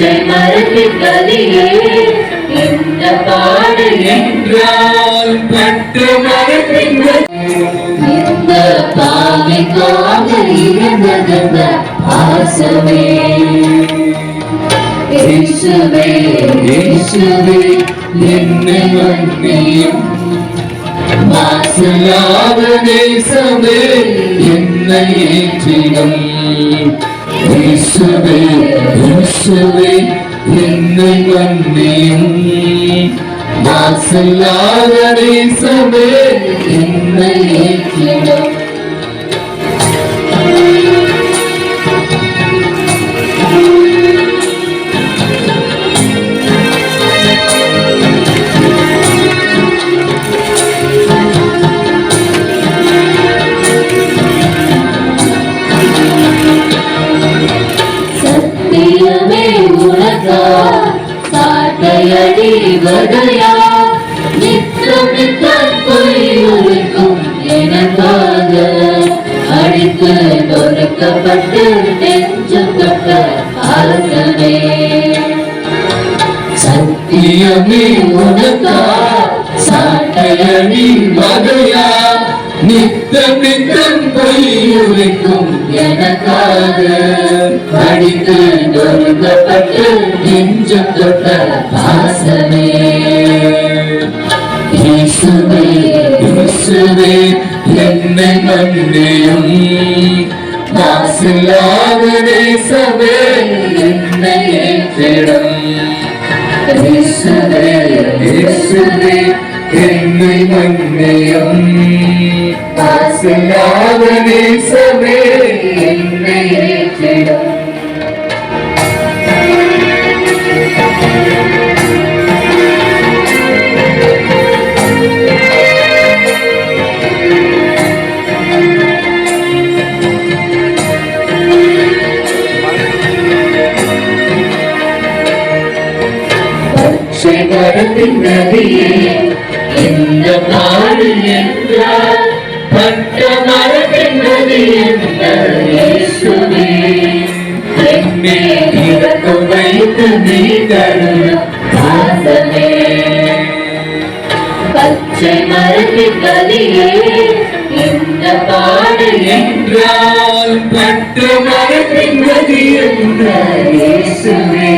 பச்சை மரத்தின் இந்த பாடு என்றால் பட்டு மரத்தின் இந்த பாவிக்காக இருந்ததென்ற ஆசமே. இயேசுவே இயேசுவே என்னை மன்னியும். மாசில்லாத என்னை ஏற்றிடும். இயேசுவே இயேசுவே என்னை மன்னியும் நேசமே. சாட்டையடி வதையா நித்தம் நித்தம் பொய் உரைக்கும் எனக்காக அடித்து நொறுக்கப்பட்டு நெஞ்சம் தொட்ட சத்தியமே உனக்கா சாட்டையடி மகையா நித்தம் நித்தம் பொய் உரைக்கும் எனக்காக படித்து நொறுக்கப்பட்டு जग का दास में യേശുവേ യേശുവേ എന്നെ മണ്ണിയും ദാസില്ലാതെ സവേ എന്നെ ഏറ്റിടും യേശുവേ യേശുവേ എന്നെ മണ്ണിയും ദാസില്ലാതെ സവേ நதியே இந்த நாடு என்றால் பட்ட மரத்தின் நதி என்ற இயேசுவே வைத்து நீ தரும் ஆசனே பச்சை மரத்தின் இந்த பாடு என்றால் பட்ட மரத்தின் நதி என்ற இயேசுவே.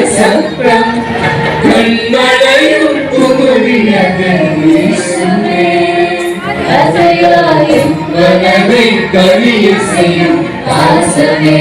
வழுத சத்தம் கண்மலையும் குமுறியது இயேசுவே அசையாய் மனதை கவிய செய்யும் ஆசனே